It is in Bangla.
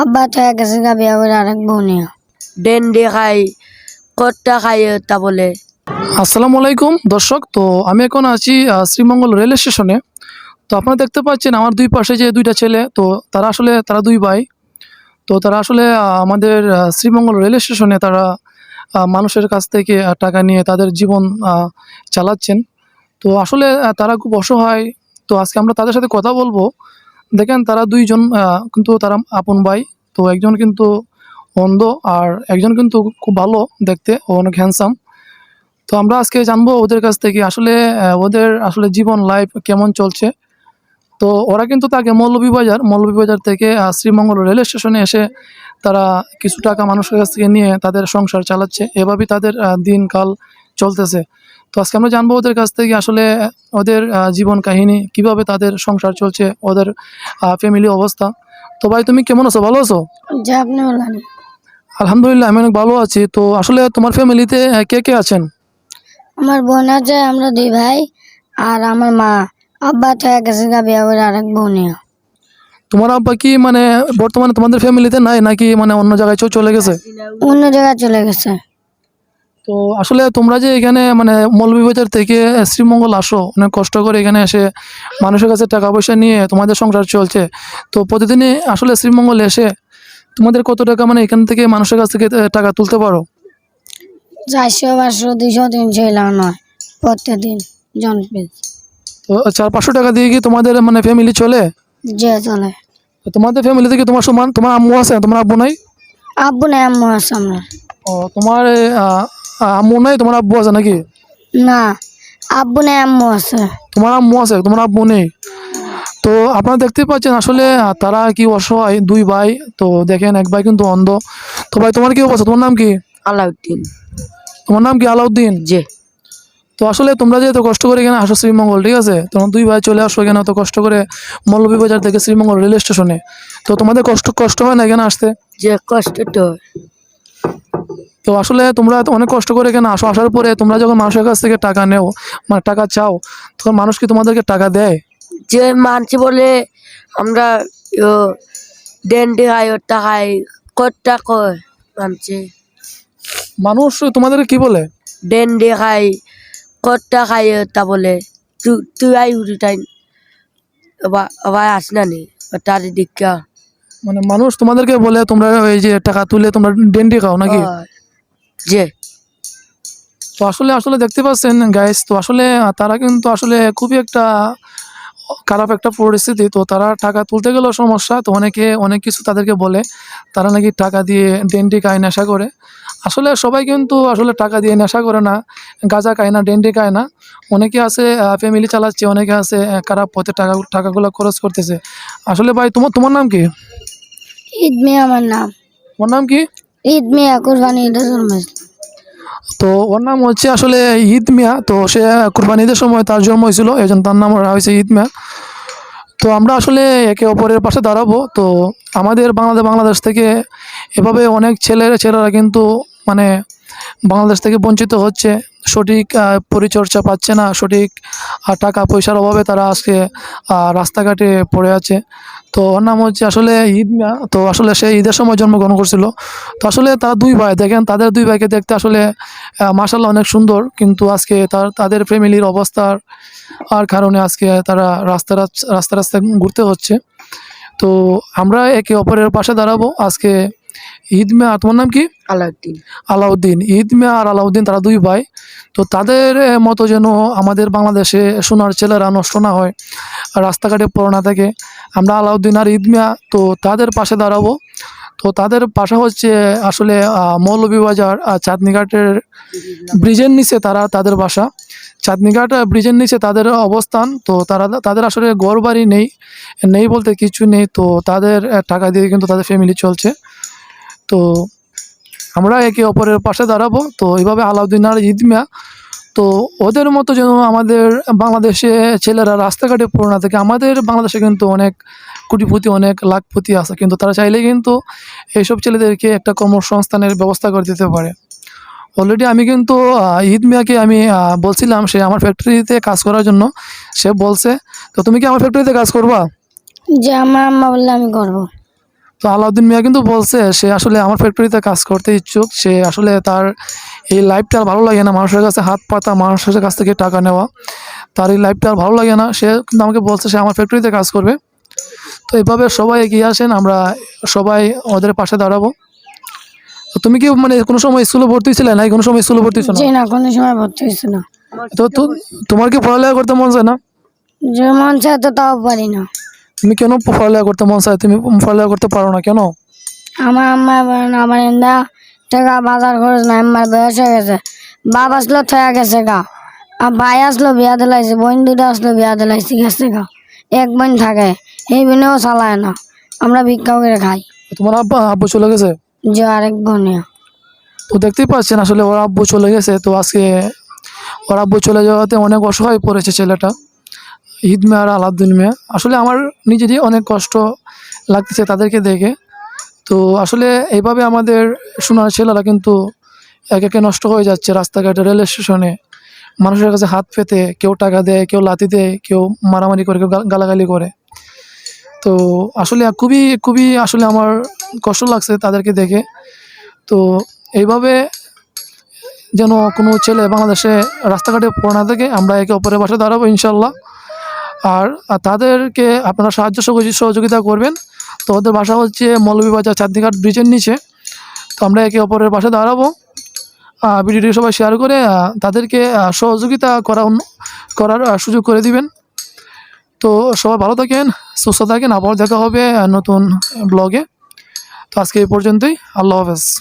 আব্বা তো এক গেছে গা বিয়া করে আরেক ডেন্ডি খাই কট্টা খাই তা বলে। আসসালামু আলাইকুম দর্শক তো আমি এখন আছি শ্রীমঙ্গল রেল স্টেশনে। তো আপনারা দেখতে পাচ্ছেন আমার দুই পাশে যে দুইটা ছেলে তো তারা আসলে তারা দুই ভাই। তো তারা আসলে আমাদের শ্রীমঙ্গল রেল স্টেশনে তারা মানুষের কাছ থেকে টাকা নিয়ে তাদের জীবন চালাচ্ছেন। তো আসলে তারা খুব অসহায়। তো আজকে আমরা তাদের সাথে কথা বলব। দেখেন তারা দুইজন কিন্তু তারা আপন ভাই। তো একজন কিন্তু অন্ধ আর একজন কিন্তু খুব ভালো দেখতে ও অনেক হ্যান্ডসাম তো আমরা আজকে জানব ওদের কাছ থেকে আসলে ওদের আসলে জীবন লাইফ কেমন চলছে। তো ওরা কিন্তু তাকে মৌলভীবাজার মৌলভীবাজার থেকে শ্রীমঙ্গল রেল স্টেশনে এসে তারা কিছু টাকা মানুষের কাছ থেকে নিয়ে তাদের সংসার চালাচ্ছে। এভাবেই তাদের দিনকাল চলতেছে। তো আজকে আমরা জানব ওদের কাছ থেকে আসলে ওদের জীবন কাহিনী কীভাবে তাদের সংসার চলছে ওদের ফ্যামিলি অবস্থা। তো ভাই তুমি কেমন আছো? ভালো আছো? আলহামদুলিল্লাহ আমি অনেক ভালো আছি। তো আসলে তোমার ফ্যামিলিতে কে কে আছেন? আমার বোন আছে আমরা দুই ভাই আর আমার মা। আব্বা তো এক গেছে বিয়া করে আরেক বউ নিয়ে। তোমার আব্বা কি মানে বর্তমানে তোমাদের ফ্যামিলিতে নাই নাকি মানে অন্য জায়গায় চলে গেছে? অন্য জায়গায় চলে গেছে। তো আসলে তোমরা যে এখানে মানে মৌলভীবাজার থেকে শ্রীমঙ্গল আসো অনেক কষ্ট করে এখানে এসে মানুষের কাছে টাকা পয়সা নিয়ে তোমাদের সংসার চলছে। তো প্রতিদিনই আসলে শ্রীমঙ্গল এসে তোমাদের কত টাকা মানে এখান থেকে মানুষের কাছ থেকে টাকা তুলতে পারো? চারশো পাঁচশো দুইশো তিনশো এলাম নয় প্রত্যেকদিন জন তো চার পাঁচশো টাকা দিয়ে কি তোমাদের মানে ফ্যামিলি চলে? যে চলে। তোমাদের ফ্যামিলি থেকে তোমার সমান তোমার আম্মু আছে তোমার আব্বু নাই? আব্বু নাই আম্মু আছে আমার। ও তোমার আম্মু নাই? তোমার আব্বু আছে নাকি? না আব্বু নাই আম্মু আছে। তোমার আম্মু আছে? তোমার আব্বু নেই? তো আপনারা দেখতে পাচ্ছেন আসলে তারা কি অসহায়? দুই ভাই তো দেখেন এক ভাই কিন্তু অন্ধ। তো ভাই তোমার কি অবস্থা? তোমার নাম কি? আলাউদ্দিন। তোমার নাম কি আলাউদ্দিন? যে তো আসলে তোমরা যে এত কষ্ট করে এখানে আসো শ্রীমঙ্গল ঠিক আছে? তোমার দুই ভাই চলে আসো এখানে এত কষ্ট করে মৌলভীবাজার থেকে শ্রীমঙ্গল রেল স্টেশনে। তো তোমাদের কষ্ট কষ্ট হয় না এখানে আসতে? যে কষ্ট তো। তো আসলে তোমরা এত অনেক কষ্ট করে এখানে আসো? আসার পরে তোমরা যখন মানুষের কাছ থেকে টাকা নেও মানে টাকা চাও তখন মানুষ কি তোমাদেরকে টাকা দেয়? যে মানছি বলে আমরা ও ডেন্ডি খাই ওটা খাই কট্টা কয় মানছে। মানুষ তোমাদেরকে কি বলে? ডেন্ডি খাই কট্টা খাই তা বলে। তুই তুই আই উঠি টাইম আবার আস না নি তার দীক্ষা মানে মানুষ তোমাদেরকে বলে তোমরা এই যে টাকা তুলে তোমরা ডেন্ডি খাও নাকি। যে তো আসলে আসলে দেখতে পাচ্ছেন গাইস তো আসলে তারা কিন্তু আসলে খুবই একটা খারাপ একটা পরিস্থিতি। তো তারা টাকা তুলতে গেলেও সমস্যা তো অনেকে অনেক কিছু তাদেরকে বলে তারা নাকি টাকা দিয়ে ডেন্ডি খায় নেশা করে। আসলে সবাই কিন্তু আসলে টাকা দিয়ে নেশা করে না গাঁজা খায় না ডেন্ডি খায় না। অনেকে আছে ফ্যামিলি চালাচ্ছে অনেকে আছে খারাপ পথে টাকা টাকাগুলো খরচ করতেছে। আসলে ভাই তোমার তোমার নাম কি? ঈদ মিয়া আমার নাম। তোমার নাম কি? ঈদ মিয়া কুরবানি ঈদের জন্মেছিল তো ওর নাম হচ্ছে আসলে ঈদ মিয়া, তো সে কুরবানি ঈদের সময় তার জন্ম হয়েছিল, এই জন্য তার নাম হয়েছে ঈদ মিয়া। তো আমরা আসলে একে অপরের পাশে দাঁড়াবো, তো আমাদের বাংলাদেশ বাংলাদেশ থেকে এভাবে অনেক ছেলেরা ছেলেরা কিন্তু মানে বাংলাদেশ থেকে বঞ্চিত হচ্ছে, সঠিক পরিচর্যা পাচ্ছে না, সঠিক টাকা পয়সার অভাবে তারা আজকে রাস্তাঘাটে পড়ে আছে। তো ওর নাম হচ্ছে আসলে ঈদ মিয়া। তো আসলে সে ঈদের সময় জন্মগ্রহণ করছিল। তো আসলে তারা দুই ভাই, দেখেন তাদের দুই ভাইকে দেখতে আসলে মাসাল্লাহ অনেক সুন্দর। কিন্তু আজকে তার, তাদের ফ্যামিলির অবস্থার আর কারণে আজকে তারা রাস্তা রাস্তা রাস্তা ঘুরতে হচ্ছে। তো আমরা একে অপরের পাশে দাঁড়াবো। আজকে ঈদ মে তোমার নাম কি? আলাউদ্দিন। আলাউদ্দিন। ঈদ মে আর আলাউদ্দিন তারা দুই ভাই। তো তাদের মতো যেন আমাদের বাংলাদেশে সোনার ছেলেরা নষ্ট না হয় রাস্তাঘাটে পড়ে না থাকে। আমরা আলাউদ্দিন আর ঈদ মিয়া তো তাদের পাশে দাঁড়াবো। তো তাদের পাশে হচ্ছে আসলে মৌলভীবাজার চাঁদনীঘাটের ব্রিজের নিচে তারা তাদের বাসা। চাঁদনিঘাট ব্রিজের নিচে তাদের অবস্থান। তো তারা তাদের আসলে ঘর বাড়ি নেই নেই বলতে কিছু নেই। তো তাদের টাকা দিয়ে কিন্তু তাদের ফ্যামিলি চলছে। তো আমরা একে অপরের পাশে দাঁড়াবো। তো এইভাবে আলাউদ্দিন আর ঈদ মিয়া, তো ওদের মতো যেন আমাদের বাংলাদেশে ছেলেরা রাস্তাঘাটে পড়ে না থাকে। আমাদের বাংলাদেশে কিন্তু অনেক কোটিপতি, অনেক লাখপতি আছে। কিন্তু তারা চাইলে কিন্তু এইসব ছেলেদেরকে একটা কর্মসংস্থানের ব্যবস্থা করে দিতে পারে। অলরেডি আমি কিন্তু ঈদ মিয়াকে আমি বলছিলাম, সে আমার ফ্যাক্টরিতে কাজ করার জন্য। সে বলছে, তো তুমি কি আমার ফ্যাক্টরিতে কাজ করবা? যে আমার আম্মা বললে আমি করব। তো আলাউদ্দিন মিয়া কিন্তু বলছে সে আসলে আমার ফ্যাক্টরিতে কাজ করতে ইচ্ছুক সে আসলে তার এই লাইফটা আর ভালো লাগে না মানুষের কাছে হাত পাতা মানুষের কাছ থেকে টাকা নেওয়া। তার এই লাইফটা আর ভালো লাগে না সে কিন্তু আমাকে বলছে সে আমার ফ্যাক্টরিতে কাজ করবে। তো এইভাবে সবাই এগিয়ে আসেন আমরা সবাই ওদের পাশে দাঁড়াবো। তো তুমি কি মানে কোনো সময় স্কুলে ভর্তি ছিলে না কোনো সময় স্কুলে ভর্তি ছিল না? কোনো সময় ভর্তি হয়েছে না। তো তো তোমার কি পড়ালেখা করতে মন চায় না? যে মন চায় তো তাও পারি না। তুমি কেন পড়ালেখা করতে মন চায়? তুমি পড়ালেখা করতে পারো না কেন? আমার আম্মা আমার এন্দা টাকা বাজার খরচ নাই আমার বয়স হয়ে গেছে। বাপ আসলো থয়া গেছে গা। আর ভাই আসলো বিয়া দিলাইছে বোন দুটো আসলো বিয়া দিলাইছে গেছে গা। এক বোন থাকে এই বোনেও চালায় না। আমরা ভিক্ষা করে খাই। তোমার আব্বা আব্বু চলে গেছে? যে আরেক বোনে তো দেখতেই পাচ্ছেন আসলে ওর আব্বু চলে গেছে। তো আজকে ওর আব্বু চলে যাওয়াতে অনেক অসহায় পড়েছে ছেলেটা। ঈদ মেয়া আর আলাউদ্দিন মেয়া আসলে আমার নিজেরই অনেক কষ্ট লাগতেছে তাদেরকে দেখে। তো আসলে এইভাবে আমাদের সোনার ছেলেরা কিন্তু এক একে নষ্ট হয়ে যাচ্ছে রাস্তাঘাটে, রেল স্টেশনে। মানুষের কাছে হাত পেতে, কেউ টাকা দেয়, কেউ লাতি দেয়, কেউ মারামারি করে, কেউ গালাগালি করে। তো আসলে খুবই খুবই আসলে আমার কষ্ট লাগছে তাদেরকে দেখে। তো এইভাবে যেন কোনো ছেলে বাংলাদেশে রাস্তাঘাটে পড়ে না থাকে, আমরা একে অপরের পাশে দাঁড়াবো ইনশাল্লাহ। আর তাদেরকে আপনারা সাহায্য সহযোগি- সহযোগিতা করবেন। তো ওদের বাসা হচ্ছে মৌলভীবাজার চাঁদনিঘাট ব্রিজের নিচে। তো আমরা একে অপরের পাশে দাঁড়াবো। ভিডিওটি সবাই শেয়ার করে তাদেরকে সহযোগিতা করা করার সুযোগ করে দিবেন। তো সবাই ভালো থাকেন, সুস্থ থাকেন। আবার দেখা হবে নতুন ব্লগে তো আজকে এই পর্যন্তই। আল্লাহ হাফেজ।